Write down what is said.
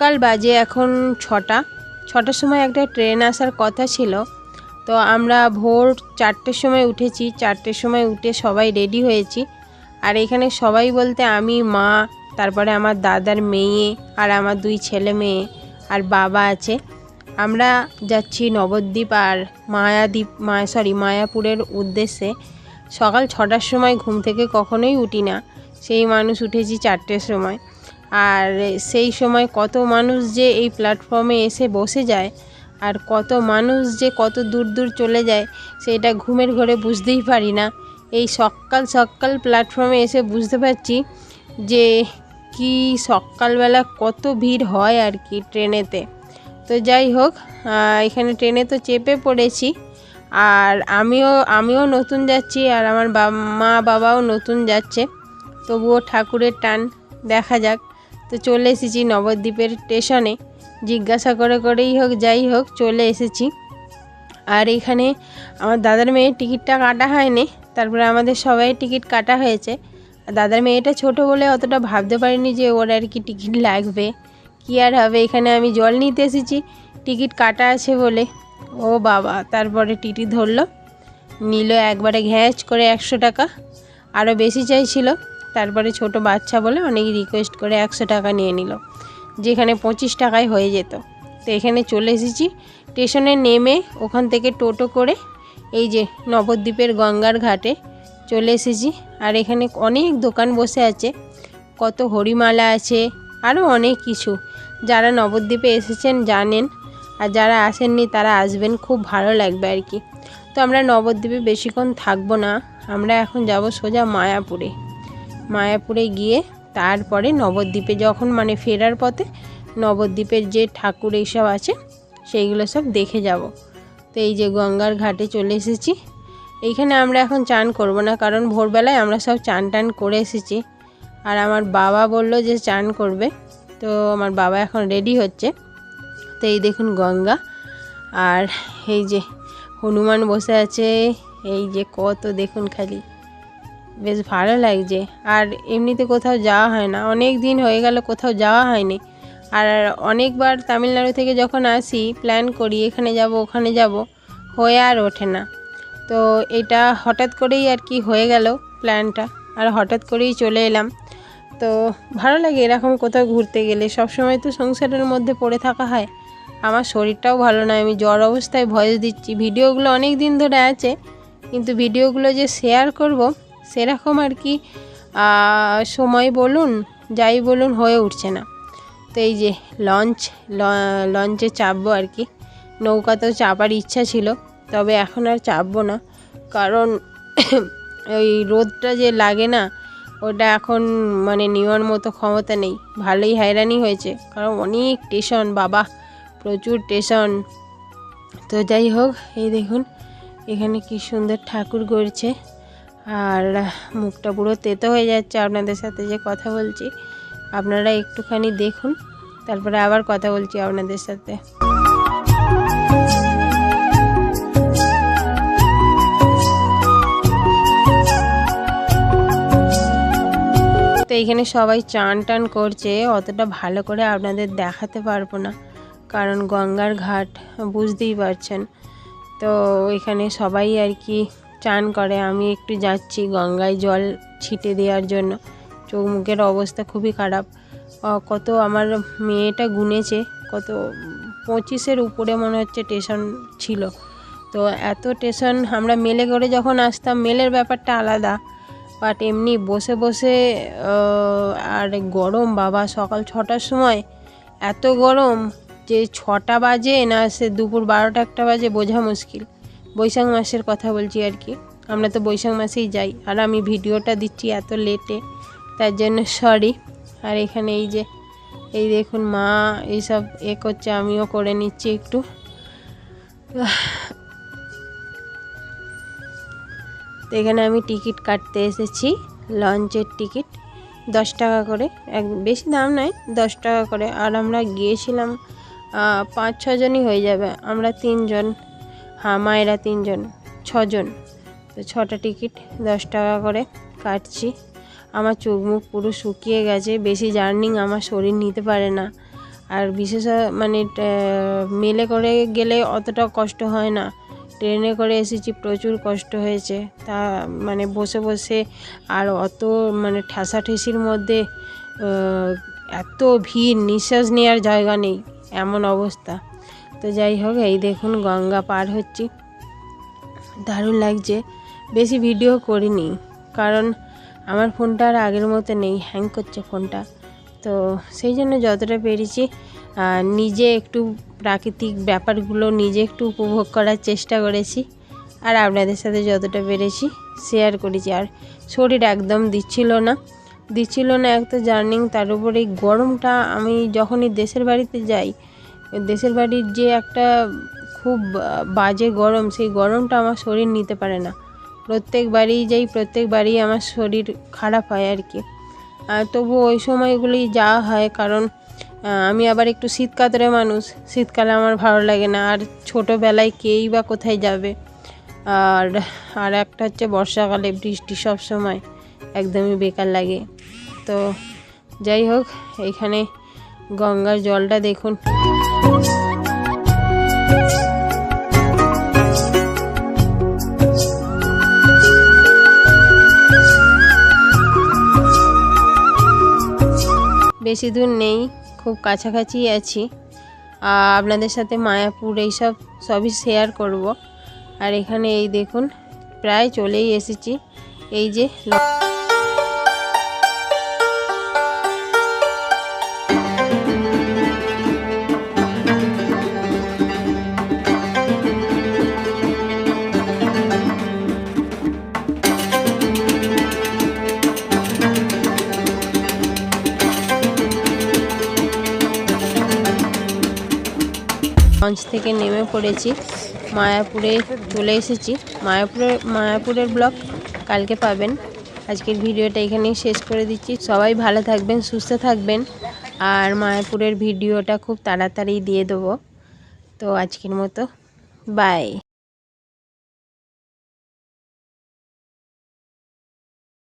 সকাল বাজে এখন ছটা। ছটার সময় একটা ট্রেন আসার কথা ছিল। তো আমরা ভোর চারটের সময় উঠেছি। চারটের সময় উঠে সবাই রেডি হয়েছি। আর এখানে সবাই বলতে আমি, মা, তারপরে আমার দাদার মেয়ে আর আমার দুই ছেলে মেয়ে আর বাবা আছে। আমরা যাচ্ছি নবদ্বীপ আর মায়াদ্বীপ মায়া সরি মায়াপুরের উদ্দেশ্যে। সকাল ছটার সময় ঘুম থেকে কখনোই উঠি না। সেই মানুষ উঠেছি চারটের সময়। আর সেই সময় কত মানুষ যে এই প্ল্যাটফর্মে এসে বসে যায় আর কত মানুষ যে কত দূর দূর চলে যায়, সেটা ঘুমের ঘরে বুঝতেই পারি না। এই সকাল সকাল প্ল্যাটফর্মে এসে বুঝতে পারছি যে কি সকালবেলা কত ভিড় হয় আর কি ট্রেনেতে। তো যাই হোক এখানে ট্রেনে তো চেপে পড়েছি আর আমিও আমিও নতুন যাচ্ছি আর আমার মা বাবাও নতুন যাচ্ছে। তবুও ঠাকুরের টান দেখা যাক। তো চলে এসেছি নবদ্বীপের স্টেশনে জিজ্ঞাসা করে করেই হোক, যাই হোক, চলে এসেছি। আর এখানে আমার দাদার মেয়ের টিকিটটা কাটা হয়নি, তারপরে আমাদের সবাই টিকিট কাটা হয়েছে। দাদার মেয়েটা ছোট বলে অতটা ভাবতে পারিনি যে ওর আর কি টিকিট লাগবে, কি আর হবে। এখানে আমি জল নিতে এসেছি, টিকিট কাটা আছে বলে। ও বাবা, তারপরে টিটি ধরলো, নিল একবারে ঘ্যাঁচ করে একশো টাকা। আরও বেশি চাইছিল। তারপরে ছোট বাচ্চা বলে অনেক রিকোয়েস্ট করে একশো টাকা নিয়ে নিল। যেখানে পঁচিশ টাকায় হয়ে যেত। তো এখানে চলে এসেছি। স্টেশনে নেমে ওখান থেকে টোটো করে এই যে নবদ্বীপের গঙ্গার ঘাটে চলে এসেছি। আর এখানে অনেক দোকান বসে আছে। কত হরিমালা আছে আরও অনেক কিছু। যারা নবদ্বীপে এসেছেন জানেন, আর যারা আসেননি তারা আসবেন, খুব ভালো লাগবে আর কি। তো আমরা নবদ্বীপে বেশিক্ষণ থাকব না। আমরা এখন যাব সোজা মায়াপুরে। মায়াপুরে গিয়ে তারপরে নবদ্বীপে যখন মানে ফেরার পথে নবদ্বীপের যে ঠাকুর এইসব আছে, সেইগুলো সব দেখে যাব। তো এই যে গঙ্গার ঘাটে চলে এসেছি। এইখানে আমরা এখন চান করব না, কারণ ভোরবেলায় আমরা সব চান টান করে এসেছি। আর আমার বাবা বলল যে চান করবে, তো আমার বাবা এখন রেডি হচ্ছে। তো এই দেখুন গঙ্গা, আর এই যে হনুমান বসে আছে, এই যে কত দেখুন খালি। বেশ ভালো লাগছে। আর এমনিতে কোথাও যাওয়া হয় না। অনেক দিন হয়ে গেল, কোথাও যাওয়া হয়নি। আর অনেকবার তামিলনাড়ু থেকে যখন আসি প্ল্যান করি, এখানে যাব, ওখানে যাব, হয়ে আর ওঠে না। তো এটা হঠাৎ করেই আর কি হয়ে গেল প্ল্যানটা আর হঠাৎ করেই চলে এলাম। তো ভালো লাগে এরকম কোথাও ঘুরতে গেলে। সব সময় তো সংসারের মধ্যে পড়ে থাকা হয়। আমার শরীরটাও ভালো নয়। আমি জ্বর অবস্থায় ভয়েস দিচ্ছি। ভিডিওগুলো অনেক দিন ধরে আছে। কিন্তু ভিডিওগুলো যে শেয়ার করব সেরকম আর কি সময় বলুন, যাই বলুন, হয়ে উঠছে না। তো এই যে লঞ্চ লঞ্চে চাপবো আর কি। নৌকাতেও চাপার ইচ্ছা ছিল, তবে এখন আর চাপবো না। কারণ ওই রোদটা যে লাগে না, ওটা এখন মানে নেওয়ার মতো ক্ষমতা নেই। ভালোই হয়রানি হয়েছে, কারণ অনেক স্টেশন বাবা, প্রচুর স্টেশন তো যাই হোক, এই দেখুন, এখানে কি সুন্দর ঠাকুর করছে আর মুখটা পুরো তেতো হয়ে যাচ্ছে। আপনাদের সাথে যে কথা বলছি, আপনারা একটুখানি দেখুন, তারপরে আবার কথা বলছি আপনাদের সাথে। তো এখানে সবাই চান টান করছে, অতটা ভালো করে আপনাদের দেখাতে পারব না, কারণ গঙ্গার ঘাট বুঝতেই পারছেন। তো এখানে সবাই আর কি চান করে, আমি একটু যাচ্ছি গঙ্গায় জল ছিটে দেওয়ার জন্য। চোখ মুখের অবস্থা খুবই খারাপ। কত আমার মেয়েটা গুনেছে, কত পঁচিশের উপরে মনে হচ্ছে টেশন ছিল। তো এত টেশন আমরা মেলে করে যখন আসতাম, মেলের ব্যাপারটা আলাদা। বাট এমনি বসে বসে আর গরম বাবা, সকাল ছটার সময় এত গরম যে ছটা বাজে না সে দুপুর বারোটা একটা বাজে বোঝা মুশকিল। বৈশাখ মাসের কথা বলছি আর কি। আমরা তো বৈশাখ মাসেই যাই, আর আমি ভিডিওটা দিচ্ছি এত লেটে তার জন্য সরি আর এখানে এই যে, এই দেখুন মা এইসব এ করছে, আমিও করে নিচ্ছি একটু। তো এখানে আমি টিকিট কাটতে এসেছি লঞ্চের টিকিট দশ টাকা করে। এক, বেশি দাম নয়, দশ টাকা করে। আর আমরা গিয়েছিলাম পাঁচ ছজনই হয়ে যাবে, আমরা তিনজন। হ্যাঁ মায়েরা তিনজন, ছজন। তো ছটা টিকিট, দশ টাকা করে কাটছি। আমার চোখ মুখ পুরো শুকিয়ে গেছে, বেশি জার্নিং আমার শরীর নিতে পারে না। আর বিশেষ মানে মেলে করে গেলে অতটা কষ্ট হয় না। ট্রেনে করে এসেছি, প্রচুর কষ্ট হয়েছে। তা মানে বসে বসে আর অত মানে ঠেসাঠেসির মধ্যে এত ভিড়, নিঃশ্বাস নেওয়ার জায়গা নেই। এমন অবস্থা। তো যাই হোক, এই দেখুন গঙ্গা পার হচ্ছি। দারুণ লাগছে। বেশি ভিডিও করিনি, কারণ আমার ফোনটা আর আগের মতো নেই হ্যাং করছে ফোনটা। তো সেই জন্য যতটা পেরেছি নিজে একটু প্রাকৃতিক ব্যাপারগুলো নিজে একটু উপভোগ করার চেষ্টা করেছি। আর আপনাদের সাথে যতটা পেরেছি শেয়ার করেছি। আর শরীর একদম দিচ্ছিল না। দিচ্ছিল না এক তো জার্নিং, তার উপরে গরমটা। আমি যখনই দেশের বাড়িতে যাই দেশের বাড়ির যে একটা খুব বাজে গরম, সেই গরমটা আমার শরীর নিতে পারে না। প্রত্যেক বাড়ি যাই, প্রত্যেক বাড়ি আমার শরীর খারাপ হয় আর কি। তবু ওই সময়গুলি যাওয়া হয়, কারণ আমি আবার একটু শীত কাতরে মানুষ। শীতকালে আমার ভালো লাগে না, আর ছোটোবেলায় কেই বা কোথায় যাবে? আর আর একটা হচ্ছে বর্ষাকালে বৃষ্টি সব সময় একদমই বেকার লাগে। তো যাই হোক, এখানে গঙ্গার জলটা দেখুন। বেশি দূর নেই, খুব কাছাকাছি আছি। আপনাদের সাথে মায়াপুর এইসব সবই শেয়ার করব। আর এখানে এই দেখুন, প্রায় চলেই এসেছি। এই যে লঞ্চ থেকে নেমে পড়েছি। মায়াপুরে চলে এসেছি। মায়াপুরের মায়াপুরের ব্লগ কালকে পাবেন। আজকের ভিডিওটা এখানেই শেষ করে দিচ্ছি। সবাই ভালো থাকবেন, সুস্থ থাকবেন। আর মায়াপুরের ভিডিওটা খুব তাড়াতাড়ি দিয়ে দেবো। তো আজকের মতো বাই